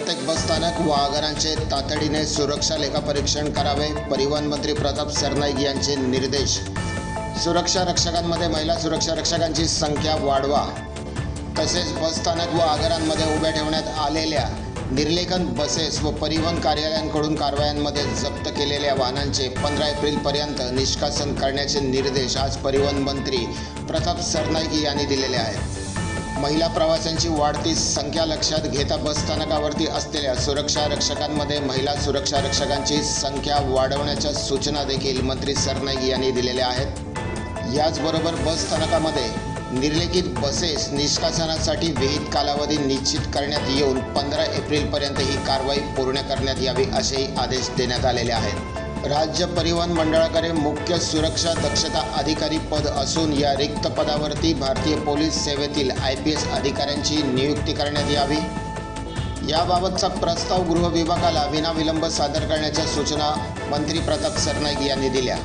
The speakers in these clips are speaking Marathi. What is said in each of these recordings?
प्रत्येक बसस्थानक व तातडीने सुरक्षा लेखापरीक्षण करावे परिवहन मंत्री प्रताप सरनाईक यांचे निर्देश. सुरक्षा रक्षकांमध्ये महिला सुरक्षा रक्षकांची संख्या वाढवा. तसेच बसस्थानक व आगारांमध्ये उभ्या ठेवण्यात आलेल्या निर्लेखन बसेस व परिवहन कार्यालयांकडून कारवायांमध्ये जप्त केलेल्या वाहनांचे पंधरा एप्रिलपर्यंत निष्कासन करण्याचे निर्देश आज परिवहन मंत्री प्रताप सरनाईक यांनी दिलेले आहेत. महिला प्रवाशांची वाढती संख्या लक्षात घेता बसस्थानकावरती असलेल्या सुरक्षा रक्षकांमध्ये महिला सुरक्षा रक्षकांची संख्या वाढवण्याच्या सूचना देखील मंत्री सरनाईक यांनी दिलेल्या आहेत. याचबरोबर बसस्थानकामध्ये निर्लेखित बसेस निष्कासनासाठी विहित कालावधी निश्चित करण्यात येऊन पंधरा एप्रिलपर्यंत ही कारवाई पूर्ण करण्यात यावी असेही आदेश देण्यात आलेले आहेत. राज्य परिवहन मंडळाकडे मुख्य सुरक्षा दक्षता अधिकारी पद असून या रिक्त पदावरती भारतीय पोलीस सेवेतील आय पी एस अधिकाऱ्यांची नियुक्ती करण्यात यावी. याबाबतचा प्रस्ताव गृह विभागाला विनाविलंब सादर करण्याच्या सूचना मंत्री प्रताप सरनाईक यांनी दिल्या.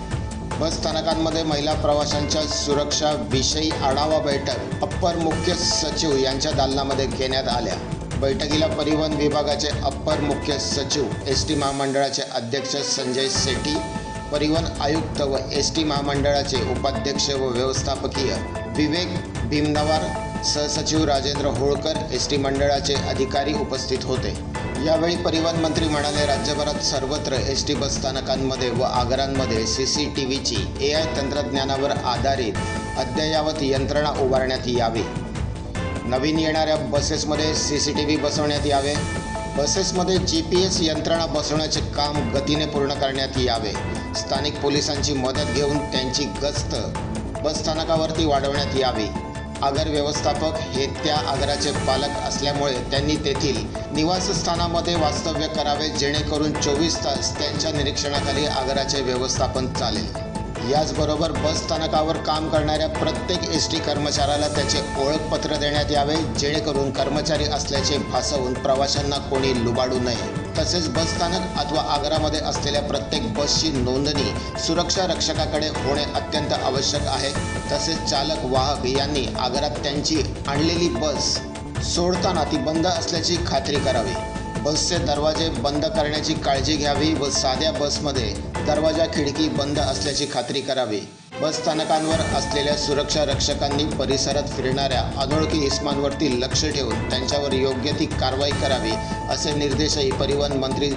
बस स्थानकांमध्ये महिला प्रवाशांच्या सुरक्षाविषयी आढावा बैठक अप्पर मुख्य सचिव यांच्या दालनामध्ये घेण्यात आल्या. बैठकीला परिवहन विभागाचे अप्पर मुख्य सचिव एस टी महामंडळाचे अध्यक्ष संजय सेठी परिवहन आयुक्त व एस टी महामंडळाचे उपाध्यक्ष व व्यवस्थापकीय विवेक भीमनवार सहसचिव राजेंद्र होळकर एस टी मंडळाचे अधिकारी उपस्थित होते. यावेळी परिवहन मंत्री म्हणाले राज्यभरात सर्वत्र एस टी बसस्थानकांमध्ये व आगारांमध्ये सी सी टी व्हीची ए आय तंत्रज्ञानावर आधारित अद्ययावत यंत्रणा उभारण्यात यावी. नवीन येणाऱ्या बसेसमध्ये सी सी टी व्ही बसवण्यात यावे. बसेसमध्ये जी पी एस यंत्रणा बसवण्याचे काम गतीने पूर्ण करण्यात यावे. स्थानिक पोलिसांची मदत घेऊन त्यांची गस्त बसस्थानकावरती वाढवण्यात यावी. आगर व्यवस्थापक हे त्या आगराचे पालक असल्यामुळे त्यांनी तेथील निवासस्थानामध्ये वास्तव्य करावे जेणेकरून चोवीस तास त्यांच्या निरीक्षणाखाली आगराचे व्यवस्थापन चालेल. याचबरोबर बस स्थानकावर काम करणाऱ्या प्रत्येक एस टी कर्मचाऱ्याला त्याचे ओळखपत्र देण्यात यावे जेणेकरून कर्मचारी असल्याचे भासवून प्रवाशांना कोणी लुबाडू नये. तसेच बसस्थानक अथवा आगारामध्ये असलेल्या प्रत्येक बसची नोंदणी सुरक्षा रक्षकाकडे होणे अत्यंत आवश्यक आहे. तसेच चालक वाहक यांनी आगारात त्यांची आणलेली बस सोडताना ती बंद असल्याची खात्री करावी. बसचे दरवाजे बंद करण्याची काळजी घ्यावी व साध्या बसमध्ये दरवाजा खिडकी बंद असल्याची खात्री करावी. बस स्थानकांवर असलेल्या सुरक्षा रक्षकांनी परिसरात फिरणाऱ्या अनोळखी इस्मांवरती लक्ष ठेवून त्यांच्यावर योग्य ती कारवाई करावी असे निर्देशही परिवहन मंत्री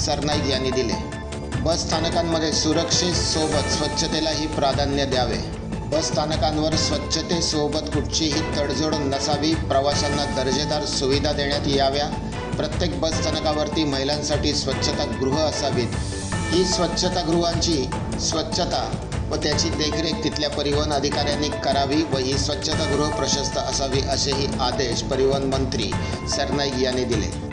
सरनाईक यांनी दिले. बस स्थानकांमध्ये सुरक्षेसोबत स्वच्छतेलाही प्राधान्य द्यावे. बस स्थानकांवर स्वच्छतेसोबत कुठचीही तडजोड नसावी प्रवाशांना दर्जेदार सुविधा देण्यात याव्या. प्रत्येक बस स्थानकावरती महिलांसाठी स्वच्छतागृह असावीत ही स्वच्छतागृहांची स्वच्छता व त्याची देखरेख तिथल्या परिवहन अधिकाऱ्यांनी करावी व ही स्वच्छतागृह प्रशस्त असावी असेही आदेश परिवहन मंत्री सरनाईक यांनी दिले.